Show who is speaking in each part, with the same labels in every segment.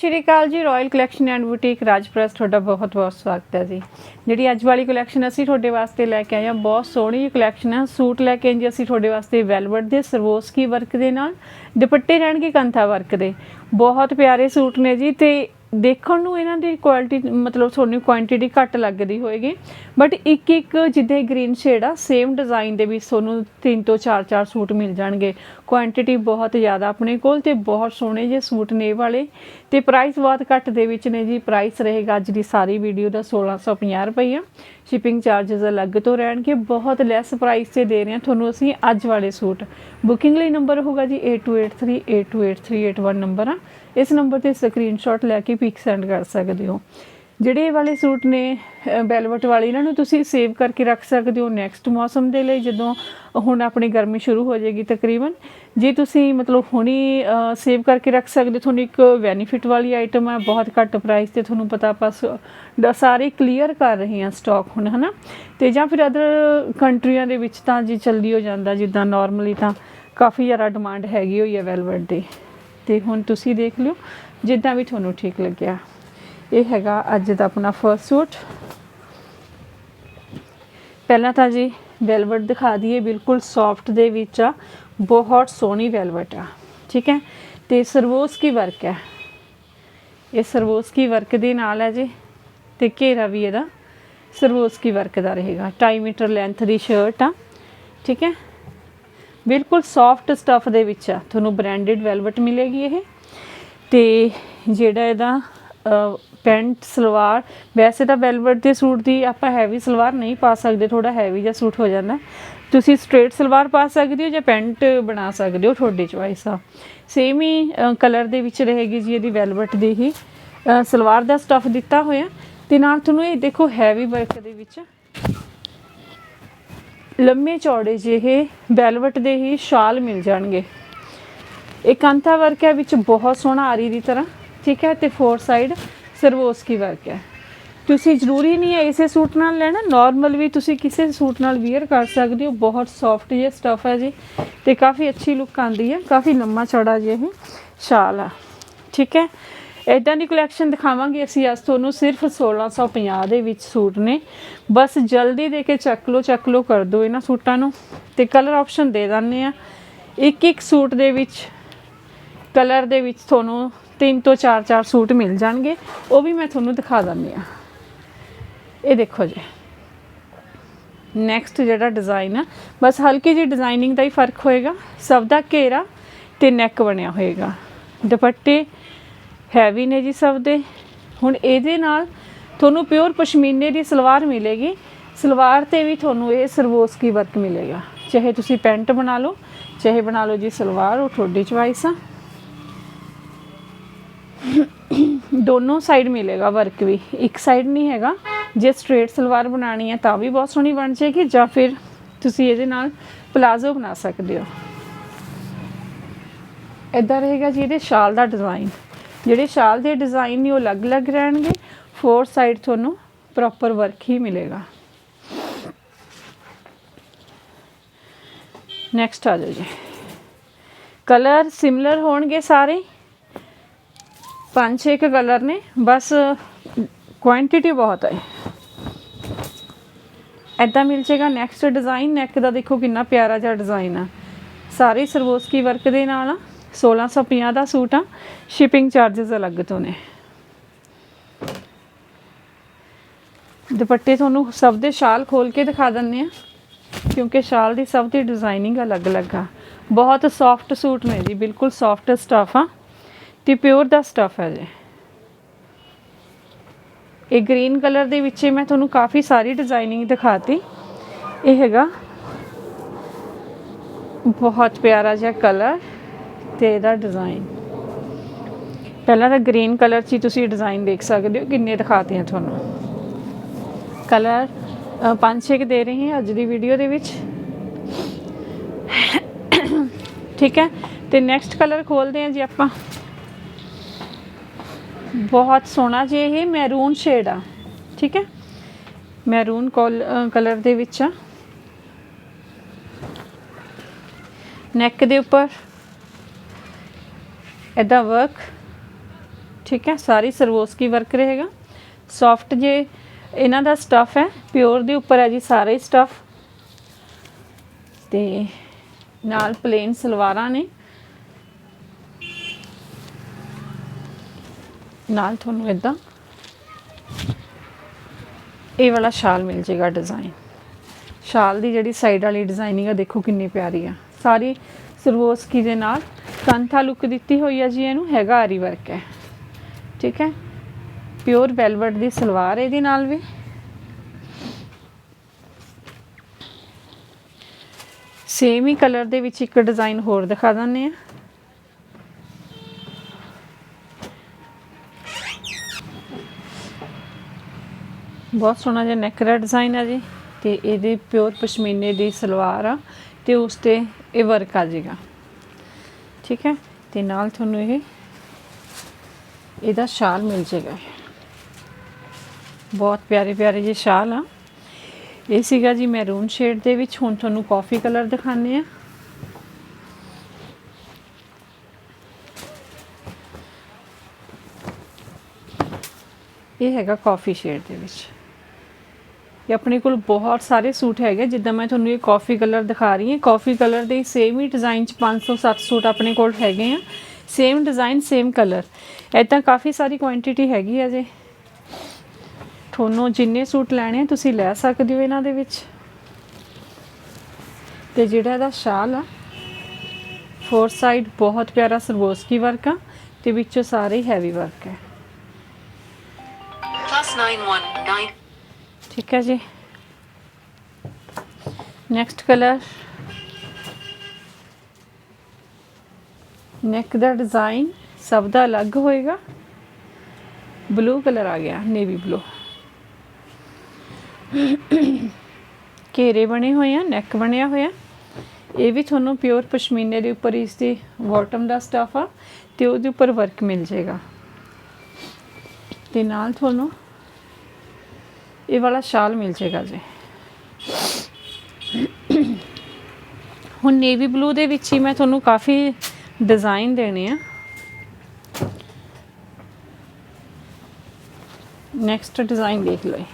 Speaker 1: ਸ਼੍ਰੀ ਅਕਾਲ ਜੀ royal collection and boutique ਰਾਜਪ੍ਰਸ ਤੁਹਾਡਾ ਬਹੁਤ ਬਹੁਤ ਸਵਾਗਤ ਹੈ ਜੀ। ਜਿਹੜੀ ਅੱਜ ਵਾਲੀ ਕਲੈਕਸ਼ਨ ਅਸੀਂ ਤੁਹਾਡੇ ਵਾਸਤੇ ਲੈ ਕੇ ਆਏ ਹਾਂ, ਬਹੁਤ ਸੋਹਣੀ ਕਲੈਕਸ਼ਨ ਹੈ। ਸੂਟ ਲੈ ਕੇ ਆਏ ਜੀ ਅਸੀਂ ਤੁਹਾਡੇ ਵਾਸਤੇ ਵੈਲਵਟ ਦੇ, ਸਰਵੋਸਕੀ ਵਰਕ ਦੇ ਨਾਲ, ਦੁਪੱਟੇ ਰਹਿਣਗੇ ਕੰਥਾ ਵਰਕ ਦੇ। ਬਹੁਤ ਪਿਆਰੇ ਸੂਟ ਨੇ ਜੀ ਤੇ ਦੇਖਣ ਨੂੰ ਇਹਨਾਂ ਦੀ ਕੁਆਲਿਟੀ ਮਤਲਬ ਤੁਹਾਨੂੰ ਕੁਆਂਟੀਟੀ ਘੱਟ ਲੱਗਦੀ ਹੋਏਗੀ। ਬਟ ਇੱਕ ਇੱਕ ਜਿੱਦਾਂ ਗ੍ਰੀਨ ਸ਼ੇਡ ਆ ਸੇਮ ਡਿਜ਼ਾਈਨ ਦੇ ਵਿੱਚ ਤੁਹਾਨੂੰ ਤਿੰਨ ਤੋਂ ਚਾਰ ਚਾਰ ਸੂਟ ਮਿਲ ਜਾਣਗੇ। ਕੁਆਂਟੀਟੀ ਬਹੁਤ ਜ਼ਿਆਦਾ ਆਪਣੇ ਕੋਲ ਤੇ ਬਹੁਤ ਸੋਹਣੇ ਜਿਹੇ ਸੂਟ ਨੇ ਵਾਲੇ। ਤੇ ਪ੍ਰਾਈਸ ਬਹੁਤ ਘੱਟ ਦੇ ਵਿੱਚ ਨੇ ਜੀ। ਪ੍ਰਾਈਸ ਰਹੇਗਾ ਅੱਜ ਦੀ ਸਾਰੀ ਵੀਡੀਓ ਦਾ 1650 ਰੁਪਈਆ। ਸ਼ਿਪਿੰਗ ਚਾਰजेस ਅਲੱਗ ਤੋਂ ਰਹਿਣਗੇ। ਬਹੁਤ ਲੈਸ ਪ੍ਰਾਈਸ ਤੇ ਦੇ ਰਹੇ ਹਾਂ ਤੁਹਾਨੂੰ ਅਸੀਂ ਅੱਜ ਵਾਲੇ ਸੂਟ। ਬੁਕਿੰਗ ਲਈ ਨੰਬਰ ਹੋਗਾ ਜੀ 8283828381 ਨੰਬਰ ਆ। ਇਸ ਨੰਬਰ ਤੇ ਸਕਰੀਨਸ਼ਾਟ ਲੈ ਕੇ ਪਿਕ ਸੈਂਡ ਕਰ ਸਕਦੇ ਹੋ। ਜਿਹੜੇ ਇਹ ਵਾਲੇ ਸੂਟ ਨੇ ਵੈਲਵਟ ਵਾਲੇ ਇਹਨਾਂ ਨੂੰ ਤੁਸੀਂ ਸੇਵ ਕਰਕੇ ਰੱਖ ਸਕਦੇ ਹੋ ਨੈਕਸਟ ਮੌਸਮ ਦੇ ਲਈ ਜਦੋਂ ਹੁਣ ਆਪਣੀ ਗਰਮੀ ਸ਼ੁਰੂ ਹੋ ਜਾਏਗੀ ਤਕਰੀਬਨ। ਜੇ ਤੁਸੀਂ ਮਤਲਬ ਹੁਣੀ ਸੇਵ ਕਰਕੇ ਰੱਖ ਸਕਦੇ ਹੋ, ਤੁਹਾਨੂੰ ਇੱਕ ਬੈਨੀਫਿਟ ਵਾਲੀ ਆਈਟਮ ਹੈ ਬਹੁਤ ਘੱਟ ਪ੍ਰਾਈਸ ਤੇ ਤੁਹਾਨੂੰ ਪਤਾ ਆਪਾਂ ਸ- ਡ- ਸਾਰੇ ਕਲੀਅਰ ਕਰ ਰਹੇ ਹਾਂ ਸਟਾਕ ਹੁਣ ਹਨਾ? ਤੇ ਜਾਂ ਫਿਰ ਅਦਰ ਕੰਟਰੀਆਂ ਦੇ ਵਿੱਚ ਤਾਂ ਜੀ ਚੱਲਦੀ ਹੋ ਜਾਂਦਾ ਜਿੱਦਾਂ ਨਾਰਮਲੀ ਤਾਂ ਕਾਫੀ ਜ਼ਿਆਦਾ ਡਿਮਾਂਡ ਹੈਗੀ ਹੋਈ ਹੈ ਵੈਲਵਟ ਦੀ ਤੇ ਹੁਣ ਤੁਸੀਂ ਦੇਖ ਲਿਓ ਜਿੱਦਾਂ ਵੀ ਤੁਹਾਨੂੰ ਠੀਕ ਲੱਗਿਆ। ਇਹ ਹੈਗਾ ਅੱਜ ਦਾ ਆਪਣਾ ਫਰਸਟ ਸੂਟ ਪਹਿਲਾਂ ਤਾਂ ਜੀ ਵੈਲਵਟ ਦਿਖਾ ਦਈਏ, ਬਿਲਕੁਲ ਸੌਫਟ ਦੇ ਵਿੱਚ ਆ, ਬਹੁਤ ਸੋਹਣੀ ਵੈਲਵਟ ਆ, ਠੀਕ ਹੈ? ਤੇ ਸਰਵੋਸਕੀ ਵਰਕ ਹੈ। ਇਹ ਸਰਵੋਸਕੀ ਵਰਕ ਦੇ ਨਾਲ ਹੈ ਜੀ, ਤੇ ਘੇਰਾ ਵੀ ਇਹਦਾ ਸਰਵੋਸਕੀ ਵਰਕ ਦਾ ਰਹੇਗਾ। 2.5 ਮੀਟਰ ਲੈਂਥ ਦੀ ਸ਼ਰਟ ਆ, ਠੀਕ ਹੈ? ਬਿਲਕੁਲ ਸੌਫਟ ਸਟਫ ਦੇ ਵਿੱਚ ਆ, ਤੁਹਾਨੂੰ ਬ੍ਰਾਂਡਡ ਵੈਲਵਟ ਮਿਲੇਗੀ ਇਹ। ਤੇ ਜਿਹੜਾ ਇਹਦਾ ਪੈਂਟ, ਸਲਵਾਰ, ਵੈਸੇ ਤਾਂ ਵੈਲਵਟ ਦੇ ਸੂਟ ਦੀ ਆਪਾਂ ਹੈਵੀ ਸਲਵਾਰ ਨਹੀਂ ਪਾ ਸਕਦੇ ਥੋੜਾ ਹੈਵੀ ਜਿਹਾ ਸੂਟ ਹੋ ਜਾਂਦਾ। ਤੁਸੀਂ ਸਟ੍ਰੇਟ ਸਲਵਾਰ ਪਾ ਸਕਦੇ ਹੋ ਜਾਂ ਪੈਂਟ ਬਣਾ ਸਕਦੇ ਹੋ, ਤੁਹਾਡੀ ਚੁਆਇਸ ਆ। ਸੇਮ ਹੀ ਕਲਰ ਦੇ ਵਿੱਚ ਰਹੇਗੀ ਜੀ ਇਹਦੀ ਵੈਲਵਟ ਦੀ ਹੀ। ਸਲਵਾਰ ਦਾ ਸਟਫ ਦਿੱਤਾ ਹੋਇਆ। ਤੇ ਨਾਲ ਤੁਹਾਨੂੰ ਇਹ ਦੇਖੋ ਹੈਵੀ ਵਰਕ ਦੇ ਵਿੱਚ। ਲੰਮੇ ਚੌੜੇ ਜਿਹੇ ਵੈਲਵਟ ਦੇ ਹੀ ਸ਼ਾਲ ਮਿਲ ਜਾਣਗੇ। ਇਹ ਕਾਂਤਾ ਵਰਕ ਹੈ ਵਿੱਚ ਬਹੁਤ ਸੋਹਣਾ ਆਰੀ ਦੀ ਤਰ੍ਹਾਂ। ਠੀਕ ਹੈ, ਤੇ ਫੋਰ ਸਾਈਡ ਸਰਵੋਸਕੀ ਵਰਕ ਹੈ? ਤੁਸੀਂ ਜ਼ਰੂਰੀ ਨਹੀਂ ਹੈ ਇਸੇ ਸੂਟ ਨਾਲ ਲੈਣਾ ਨਾਰਮਲ ਵੀ ਤੁਸੀਂ ਕਿਸੇ ਸੂਟ ਨਾਲ ਵੇਅਰ ਕਰ ਸਕਦੇ ਹੋ, ਬਹੁਤ ਸੌਫਟ ਜਿਹਾ ਸਟਫ ਹੈ ਜੀ ਤੇ ਕਾਫੀ ਅੱਛੀ ਲੁੱਕ ਆਉਂਦੀ ਹੈ, ਕਾਫੀ ਲੰਮਾ ਚੌੜਾ ਜਿਹਾ ਇਹ ਸ਼ਾਲ ਆ। ਠੀਕ ਹੈ? ਇਦਾਂ ਦੀ ਕਲੈਕਸ਼ਨ ਦਿਖਾਵਾਂਗੇ ਅਸੀਂ ਅੱਜ ਤੁਹਾਨੂੰ, ਸਿਰਫ 1650 ਦੇ ਵਿੱਚ ਸੂਟ ਨੇ। ਬਸ ਜਲਦੀ ਦੇ ਕੇ ਚੱਕ ਲਓ ਚੱਕ ਲਓ ਕਰ ਦਿਓ ਇਹਨਾਂ ਸੂਟਾਂ ਨੂੰ ਤੇ ਕਲਰ ਆਪਸ਼ਨ ਦੇ ਦਿੰਦੇ ਆ ਇੱਕ ਇੱਕ ਸੂਟ ਦੇ ਵਿੱਚ ਕਲਰ ਦੇ ਵਿੱਚ ਤੁਹਾਨੂੰ ਤਿੰਨ ਤੋਂ ਚਾਰ ਚਾਰ ਸੂਟ ਮਿਲ ਜਾਣਗੇ। ਉਹ ਵੀ ਮੈਂ ਤੁਹਾਨੂੰ ਦਿਖਾ ਦਿੰਦੀ ਆ ਇਹ ਦੇਖੋ ਜੀ। ਨੈਕਸਟ ਜਿਹੜਾ ਡਿਜ਼ਾਈਨ ਆ, ਬਸ ਹਲਕੀ ਜਿਹੀ ਡਿਜ਼ਾਈਨਿੰਗ ਦਾ ਹੀ ਫ਼ਰਕ ਹੋਏਗਾ। ਸਭ ਦਾ ਘੇਰਾ ਤੇ ਨੈਕ ਬਣਿਆ ਹੋਏਗਾ। ਦੁਪੱਟੇ ਹੈਵੀ ਨੇ ਜੀ ਸਭ ਦੇ। ਹੁਣ ਇਹਦੇ ਨਾਲ ਤੁਹਾਨੂੰ ਪਿਓਰ ਪਸ਼ਮੀਨੇ ਦੀ ਸਲਵਾਰ ਮਿਲੇਗੀ। ਸਲਵਾਰ ਤੇ ਵੀ ਤੁਹਾਨੂੰ ਇਹ ਸਰਵੋਸਕੀ ਵਰਕ ਮਿਲੇਗਾ। ਚਾਹੇ ਤੁਸੀਂ ਪੈਂਟ ਬਣਾ ਲਓ, ਚਾਹੇ ਬਣਾ ਲਓ ਜੀ ਸਲਵਾਰ, ਉਹ ਤੁਹਾਡੀ ਚੁਆਇਸ ਆ। ਦੋਨੋਂ ਸਾਈਡ ਮਿਲੇਗਾ ਵਰਕ ਵੀ। ਇੱਕ ਸਾਈਡ ਨਹੀਂ ਹੈਗਾ। ਜੇ ਸਟ੍ਰੇਟ ਸਲਵਾਰ ਬਣਾਣੀ ਹੈ ਤਾਂ ਵੀ ਬਹੁਤ ਸੋਹਣੀ ਬਣ ਜਾਏਗੀ ਜਾਂ ਫਿਰ ਤੁਸੀਂ ਇਹਦੇ ਨਾਲ ਪਲਾਜ਼ੋ ਬਣਾ ਸਕਦੇ ਹੋ। ਇਦਾਂ ਰਹੇਗਾ ਜੀ ਇਹਦੇ ਸ਼ਾਲ ਦਾ ਡਿਜ਼ਾਈਨ ਜਿਹੜੇ ਸ਼ਾਲ ਦੇ ਡਿਜ਼ਾਈਨ ਨੇ ਉਹ ਅਲੱਗ-ਅਲੱਗ ਰਹਿਣਗੇ। ਫੋਰ ਸਾਈਡ ਤੁਹਾਨੂੰ ਪ੍ਰੋਪਰ ਵਰਕ ਹੀ ਮਿਲੇਗਾ। ਨੈਕਸਟ ਆ ਜਾਓ ਜੀ। ਕਲਰ ਸਿਮਿਲਰ ਹੋਣਗੇ ਸਾਰੇ? ਪੰਜ ਛੇ ਕੁ ਕਲਰ ਨੇ, ਬਸ ਕੁਆਂਟੀਟੀ ਬਹੁਤ ਹੈ। ਐਦਾਂ ਮਿਲ ਜਾਏਗਾ ਨੈਕਸਟ ਡਿਜ਼ਾਈਨ ਨੈਕ ਦਾ ਦੇਖੋ ਕਿੰਨਾ ਪਿਆਰਾ ਜਿਹਾ ਡਿਜ਼ਾਈਨ ਆ। ਸਾਰੇ ਸਰਵੋਸਕੀ ਵਰਕ ਦੇ ਨਾਲ ਆ 1650 ਦਾ ਸੂਟ ਆ ਸ਼ਿਪਿੰਗ ਚਾਰजेस ਅਲੱਗ ਤੋਂ ਨੇ। ਦੁਪੱਟੇ ਤੁਹਾਨੂੰ ਸਭ ਦੇ ਸ਼ਾਲ ਖੋਲ ਕੇ ਦਿਖਾ ਦਿੰਨੇ ਆ, ਕਿਉਂਕਿ ਸ਼ਾਲ ਦੀ ਸਭ ਦੀ ਡਿਜ਼ਾਈਨਿੰਗ ਅਲੱਗ-ਅਲੱਗ ਆ। ਬਹੁਤ ਸੌਫਟ ਸੂਟ ਨੇ ਜੀ, ਬਿਲਕੁਲ ਸੌਫਟ ਸਟਫ ਆ। ਤੇ ਪਿਓਰ ਦਾ ਸਟਫ ਹੈ ਜੀ। ਇਹ ਗ੍ਰੀਨ ਕਲਰ ਦੇ ਵਿੱਚ ਮੈਂ ਤੁਹਾਨੂੰ ਕਾਫੀ ਸਾਰੀ ਡਿਜ਼ਾਈਨਿੰਗ ਦਿਖਾਤੀ। ਇਹ ਹੈਗਾ ਬਹੁਤ ਪਿਆਰਾ ਜਿਹਾ ਕਲਰ ਤੇ ਇਹਦਾ ਡਿਜ਼ਾਈਨ ਪਹਿਲਾਂ ਤਾਂ ਗ੍ਰੀਨ ਕਲਰ 'ਚ ਹੀ ਤੁਸੀਂ ਡਿਜ਼ਾਈਨ ਦੇਖ ਸਕਦੇ ਹੋ, ਕਿੰਨੇ ਦਿਖਾਤੇ ਆ ਤੁਹਾਨੂੰ ਕਲਰ ਪੰਜ ਛੇ ਕੁ ਦੇ ਰਹੇ ਹਾਂ ਅੱਜ ਦੀ ਵੀਡੀਓ ਦੇ ਵਿੱਚ। ਠੀਕ ਹੈ, ਤੇ ਨੈਕਸਟ ਕਲਰ ਖੋਲਦੇ ਹਾਂ ਜੀ ਆਪਾਂ। ਬਹੁਤ ਸੋਹਣਾ ਜੇ ਇਹ ਮੈਰੂਨ ਸ਼ੇਡ ਆ। ਠੀਕ ਹੈ? ਮੈਰੂਨ ਕਲਰ ਦੇ ਵਿੱਚ ਆ। ਨੈਕ ਦੇ ਉੱਪਰ। ਇਹਦਾ ਵਰਕ ਠੀਕ ਹੈ? ਸਾਰੀ ਸਰਵੋਸਕੀ ਵਰਕ ਰਹੇਗਾ। ਸੌਫਟ ਜੇ ਇਹਨਾਂ ਦਾ ਸਟਫ ਹੈ ਪਿਓਰ ਦੇ ਉੱਪਰ ਹੈ ਜੀ ਸਾਰੇ ਹੀ ਸਟਫ ਤੇ ਨਾਲ ਪਲੇਨ ਸਲਵਾਰਾਂ ਨੇ। ਨਾਲ ਤੁਹਾਨੂੰ ਇਦਾਂ ਇਹ ਵਾਲਾ ਸ਼ਾਲ ਮਿਲ ਜੇਗਾ ਡਿਜ਼ਾਈਨ ਸ਼ਾਲ ਦੀ ਜਿਹੜੀ ਸਾਈਡ ਵਾਲੀ ਡਿਜ਼ਾਈਨਿੰਗ ਆ, ਦੇਖੋ ਕਿੰਨੀ ਪਿਆਰੀ ਆ। ਸਾਰੀ ਸਰਵੋਸਕੀ ਦੇ ਨਾਲ ਕੰਥਾ ਲੁੱਕ ਦਿੱਤੀ ਹੋਈ ਆ ਜੀ ਇਹਨੂੰ, ਹੈਗਾ ਆਰੀ ਵਰਕ ਹੈ। ਠੀਕ ਹੈ? ਪਿਓਰ ਵੈਲਵਟ ਦੀ ਸਲਵਾਰ ਇਹਦੇ ਨਾਲ ਵੀ। ਸੇਮ ਹੀ ਕਲਰ ਦੇ ਵਿੱਚ ਇੱਕ ਡਿਜ਼ਾਈਨ ਹੋਰ ਦਿਖਾ ਦਿੰਦੇ ਆ। ਬਹੁਤ ਸੋਹਣਾ ਜਿਹਾ ਨੈਕ ਦਾ ਡਿਜ਼ਾਈਨ ਆ ਜੀ ਤੇ ਇਹਦੇ ਪਿਓਰ ਪਸ਼ਮੀਨੇ ਦੀ ਸਲਵਾਰ ਆ ਤੇ ਉਸ ਤੇ ਇਹ ਵਰਕ ਆ ਜਾਏਗਾ ਠੀਕ ਹੈ? ਤੇ ਨਾਲ ਤੁਹਾਨੂੰ ਇਹ, ਇਹਦਾ ਸ਼ਾਲ ਮਿਲ ਜਾਏਗਾ ਬਹੁਤ ਪਿਆਰੇ ਪਿਆਰੇ ਜਿਹੇ ਸ਼ਾਲ ਆ। ਇਹ ਸੀਗਾ ਜੀ ਮੈਰੂਨ ਸ਼ੇਡ ਦੇ ਵਿੱਚ। ਹੁਣ ਤੁਹਾਨੂੰ ਕਾਫੀ ਕਲਰ ਦਿਖਾਣੇ ਆ ਇਹ ਹੈਗਾ ਕਾਫੀ ਸ਼ੇਡ ਦੇ ਵਿੱਚ। ਇਹ ਆਪਣੇ ਕੋਲ ਬਹੁਤ ਸਾਰੇ ਸੂਟ ਹੈਗੇ ਜਿੱਦਾਂ ਮੈਂ ਤੁਹਾਨੂੰ ਇਹ ਕਾਫੀ ਕਲਰ ਦਿਖਾ ਰਹੀ ਹਾਂ। ਕਾਫੀ ਕਲਰ ਦੇ ਸੇਮ ਹੀ ਡਿਜ਼ਾਈਨ ਚ 500 700 ਸੂਟ ਆਪਣੇ ਕੋਲ ਹੈਗੇ ਆ। ਸੇਮ ਡਿਜ਼ਾਈਨ ਸੇਮ ਕਲਰ ਐਦਾਂ ਕਾਫੀ ਸਾਰੀ ਕੁਆਂਟੀਟੀ ਹੈਗੀ ਆ ਜੇ। ਤੁਹਾਨੂੰ ਜਿੰਨੇ ਸੂਟ ਲੈਣੇ ਤੁਸੀਂ ਲੈ ਸਕਦੇ ਹੋ ਇਹਨਾਂ ਦੇ ਵਿੱਚ। ਤੇ ਜਿਹੜਾ ਇਹਦਾ ਸ਼ਾਲ ਆ ਫੋਰ ਸਾਈਡ ਬਹੁਤ ਪਿਆਰਾ ਸਰਵੋਸਕੀ ਵਰਕ ਆ ਤੇ ਵਿੱਚੋਂ ਸਾਰੇ ਹੈਵੀ ਵਰਕ ਹੈ
Speaker 2: plus nine one nine
Speaker 1: ਠੀਕ ਹੈ ਜੀ ਨੈਕਸਟ ਕਲਰ ਨੈਕ ਦਾ ਡਿਜ਼ਾਈਨ ਸਭ ਦਾ ਅਲੱਗ ਹੋਏਗਾ ਬਲੂ ਕਲਰ ਆ ਗਿਆ ਨੇਵੀ ਬਲੂ ਘੇਰੇ ਬਣੇ ਹੋਏ ਆ ਨੈਕ ਬਣਿਆ ਹੋਇਆ ਇਹ ਵੀ ਤੁਹਾਨੂੰ ਪਿਓਰ ਪਸ਼ਮੀਨੇ ਦੇ ਉੱਪਰ ਇਸ ਦੀ ਬਾਟਮ ਦਾ ਸਟਫ ਆ ਤੇ ਉਹਦੇ ਉੱਪਰ ਵਰਕ ਮਿਲ ਜਾਏਗਾ ਤੇ ਨਾਲ ਤੁਹਾਨੂੰ ਇਹ ਵਾਲਾ ਸ਼ਾਲ ਮਿਲ ਜਾਏਗਾ ਜੀ। ਹੁਣ ਨੇਵੀ ਬਲੂ ਦੇ ਵਿੱਚ ਹੀ ਮੈਂ ਤੁਹਾਨੂੰ ਕਾਫੀ ਡਿਜ਼ਾਈਨ ਦੇਣੇ ਆ। ਨੈਕਸਟ ਡਿਜ਼ਾਈਨ ਦੇਖ ਲਓ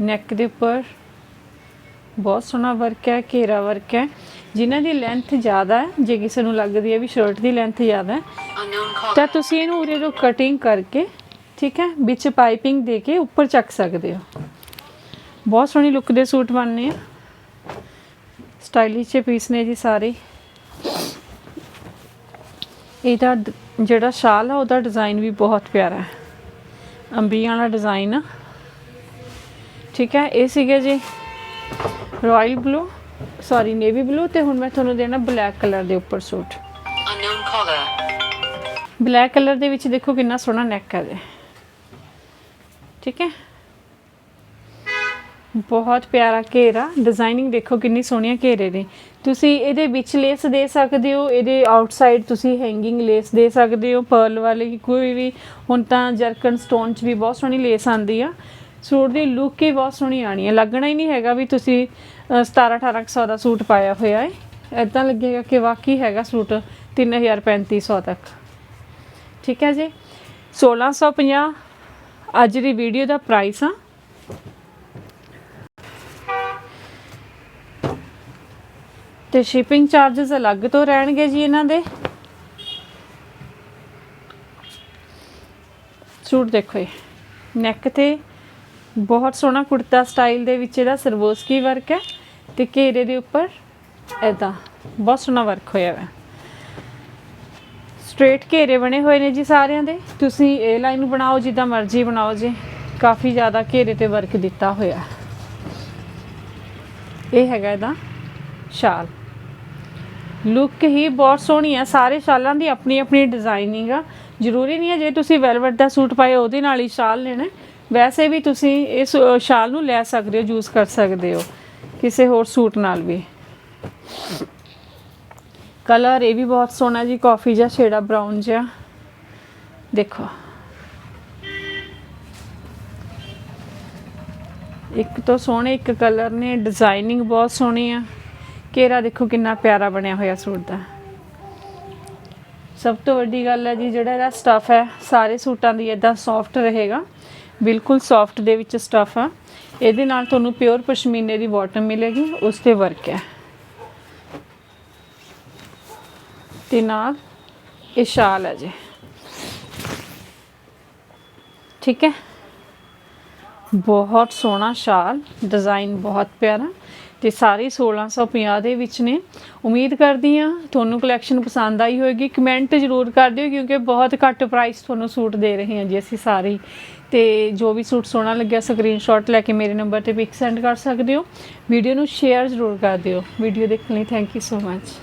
Speaker 1: ਨੈਕ ਦੇ ਉੱਪਰ ਬਹੁਤ ਸੋਹਣਾ ਵਰਕ ਹੈ, ਘੇਰਾ ਵਰਕ ਹੈ। ਜਿਨ੍ਹਾਂ ਦੀ ਲੈਂਥ ਜ਼ਿਆਦਾ ਹੈ, ਜੇ ਕਿਸੇ ਨੂੰ ਲੱਗਦੀ ਹੈ ਵੀ ਸ਼ਰਟ ਦੀ ਲੈਂਥ ਜ਼ਿਆਦਾ ਹੈ, ਤਾਂ ਤੁਸੀਂ ਇਹਨੂੰ ਉਰੇ ਤੋਂ ਕਟਿੰਗ ਕਰਕੇ ਠੀਕ ਹੈ? ਵਿੱਚ ਪਾਈਪਿੰਗ ਦੇ ਕੇ ਉੱਪਰ ਚੱਕ ਸਕਦੇ ਹੋ। ਬਹੁਤ ਸੋਹਣੀ ਲੁੱਕ ਦੇ ਸੂਟ ਬਣਨੇ ਆ। ਸਟਾਈਲਿਸ਼ ਪੀਸ ਨੇ ਜੀ ਸਾਰੇ। ਇਹਦਾ ਜਿਹੜਾ ਸ਼ਾਲ ਆ ਉਹਦਾ ਡਿਜ਼ਾਈਨ ਵੀ ਬਹੁਤ ਪਿਆਰਾ ਹੈ। ਅੰਬੀਆਂ ਵਾਲਾ ਡਿਜ਼ਾਈਨ ਆ। ਠੀਕ ਹੈ? ਇਹ ਸੀਗੇ ਜੀ royal blue sorry navy blue ਤੇ ਹੁਣ ਮੈਂ ਤੁਹਾਨੂੰ ਦੇਣਾ ਬਲੈਕ ਕਲਰ ਦੇ ਉੱਪਰ ਸੂਟ। ਬਲੈਕ ਕਲਰ ਦੇ ਵਿੱਚ ਦੇਖੋ ਕਿੰਨਾ ਸੋਹਣਾ ਨੈਕ ਹੈ ਜੀ। ਠੀਕ ਹੈ? ਬਹੁਤ ਪਿਆਰਾ ਘੇਰਾ ਡਿਜ਼ਾਈਨਿੰਗ ਦੇਖੋ ਕਿੰਨੀ ਸੋਹਣੀਆਂ ਘੇਰੇ ਨੇ ਤੁਸੀਂ ਇਹਦੇ ਵਿੱਚ ਲੇਸ ਦੇ ਸਕਦੇ ਹੋ ਇਹਦੇ ਆਊਟਸਾਈਡ ਤੁਸੀਂ ਹੈਂਗਿੰਗ ਲੇਸ ਦੇ ਸਕਦੇ ਹੋ ਪਰਲ ਵਾਲੀ ਕੋਈ ਵੀ। ਹੁਣ ਤਾਂ ਜਰਕਨ ਸਟੋਨ 'ਚ ਵੀ ਬਹੁਤ ਸੋਹਣੀ ਲੇਸ ਆਂਦੀ ਆ। ਸੂਟ ਦੀ ਲੁੱਕ ਹੀ ਬਹੁਤ ਸੋਹਣੀ ਆਣੀ ਹੈ ਲੱਗਣਾ ਹੀ ਨਹੀਂ ਹੈਗਾ ਵੀ ਤੁਸੀਂ ਅ, 17 1800 ਦਾ ਸੂਟ ਪਾਇਆ ਹੋਇਆ ਹੈ। ਐਦਾਂ ਲੱਗੇਗਾ ਕਿ ਵਾਕਈ ਹੈਗਾ ਸੂਟ 3000 3500 ਤੱਕ। ਠੀਕ ਹੈ ਜੀ? 1650 ਅੱਜ ਦੀ ਵੀਡੀਓ ਦਾ ਪ੍ਰਾਈਸ ਆ। ਤੇ ਸ਼ਿਪਿੰਗ ਚਾਰजेस ਅਲੱਗ ਤੋਂ ਰਹਿਣਗੇ ਜੀ ਇਹਨਾਂ ਦੇ। ਸੂਟ ਦੇਖੋ ਇਹ। ਨੈਕ ਤੇ ਬਹੁਤ ਸੋਹਣਾ ਕੁੜਤਾ ਸਟਾਈਲ ਦੇ ਵਿੱਚ ਇਹਦਾ ਸਰਵੋਸਕੀ ਵਰਕ ਹੈ। ਤੇ ਘੇਰੇ ਦੇ ਉੱਪਰ ਐਦਾਂ ਬਹੁਤ ਸੋਹਣਾ ਵਰਕ ਹੋਇਆ ਹੈ ਸਟ੍ਰੇਟ ਘੇਰੇ ਬਣੇ ਹੋਏ ਨੇ ਜੀ ਸਾਰਿਆਂ ਦੇ। ਤੁਸੀਂ ਇਹ ਲਾਈਨ ਬਣਾਓ ਜਿੱਦਾਂ ਮਰਜ਼ੀ ਬਣਾਓ ਜੀ। ਕਾਫੀ ਜ਼ਿਆਦਾ ਘੇਰੇ ਤੇ ਵਰਕ ਦਿੱਤਾ ਹੋਇਆ ਇਹ ਹੈਗਾ ਇਹਦਾ ਸ਼ਾਲ। ਲੁੱਕ ਹੀ ਬਹੁਤ ਸੋਹਣੀ ਆ ਸਾਰੇ ਸ਼ਾਲਾਂ ਦੀ ਆਪਣੀ ਆਪਣੀ ਡਿਜ਼ਾਈਨਿੰਗ ਆ। ਜ਼ਰੂਰੀ ਨਹੀਂ ਹੈ ਜੇ ਤੁਸੀਂ ਵੈਲਵਟ ਦਾ ਸੂਟ ਪਾਏ ਉਹਦੇ ਨਾਲ ਹੀ ਸ਼ਾਲ ਲੈਣਾ ਵੈਸੇ ਵੀ ਤੁਸੀਂ ਇਸ ਸ਼ਾਲ ਨੂੰ ਲੈ ਸਕਦੇ ਹੋ ਯੂਜ਼ ਕਰ ਸਕਦੇ ਹੋ। ਕਿਸੇ ਹੋਰ ਸੂਟ ਨਾਲ ਵੀ। ਕਲਰ ਇਹ ਵੀ ਬਹੁਤ ਸੋਹਣਾ ਜੀ, ਕਾਫੀ ਜਿਹਾ ਛੇੜਾ ਬਰਾਊਨ ਜਿਹਾ। ਦੇਖੋ। ਇੱਕ ਤੋਂ ਸੋਹਣੇ ਇੱਕ ਕਲਰ ਨੇ ਡਿਜ਼ਾਈਨਿੰਗ ਬਹੁਤ ਸੋਹਣੀ ਆ। ਘੇਰਾ ਦੇਖੋ ਕਿੰਨਾ ਪਿਆਰਾ ਬਣਿਆ ਹੋਇਆ ਸੂਟ ਦਾ। ਸਭ ਤੋਂ ਵੱਡੀ ਗੱਲ ਹੈ ਜੀ, ਜਿਹੜਾ ਇਹਦਾ ਸਟਫ ਹੈ, ਸਾਰੇ ਸੂਟਾਂ ਦੀ ਇਦਾਂ ਸੌਫਟ ਰਹੇਗਾ। ਬਿਲਕੁਲ ਸੌਫਟ ਦੇ ਵਿੱਚ ਸਟਫ ਆ। ਇਹਦੇ ਨਾਲ ਤੁਹਾਨੂੰ ਪਿਓਰ ਪਸ਼ਮੀਨੇ ਦੀ ਬਾਟਮ ਮਿਲੇਗੀ, ਉਸ ਤੇ ਵਰਕ ਹੈ। ਤੇ ਨਾਲ ਇਹ ਸ਼ਾਲ ਹੈ ਜੀ। ਠੀਕ ਹੈ? ਬਹੁਤ ਸੋਹਣਾ ਸ਼ਾਲ ਡਿਜ਼ਾਈਨ ਬਹੁਤ ਪਿਆਰਾ ਤੇ ਸਾਰੇ 1650 ਦੇ ਵਿੱਚ ਨੇ। ਉਮੀਦ ਕਰਦੀ ਆ ਤੁਹਾਨੂੰ ਕਲੈਕਸ਼ਨ ਪਸੰਦ ਆਈ ਹੋਵੇਗੀ ਕਮੈਂਟ ਜ਼ਰੂਰ ਕਰ ਦਿਓ ਕਿਉਂਕਿ ਬਹੁਤ ਘੱਟ ਪ੍ਰਾਈਸ ਤੁਹਾਨੂੰ ਸੂਟ ਦੇ ਰਹੇ ਹਾਂ ਜੀ ਅਸੀਂ ਸਾਰੇ। ਹੀ। ਤੇ ਜੋ ਵੀ ਸੂਟ ਸੋਹਣਾ ਲੱਗਿਆ ਸਕਰੀਨਸ਼ਾਟ ਲੈ ਕੇ ਮੇਰੇ ਨੰਬਰ ਤੇ ਪਿਕ ਸੈਂਡ ਕਰ ਸਕਦੇ ਹੋ। ਵੀਡੀਓ ਨੂੰ ਸ਼ੇਅਰ ਜ਼ਰੂਰ ਕਰ ਦਿਓ। ਵੀਡੀਓ ਦੇਖਣ ਲਈ ਥੈਂਕ ਯੂ ਸੋ ਮਚ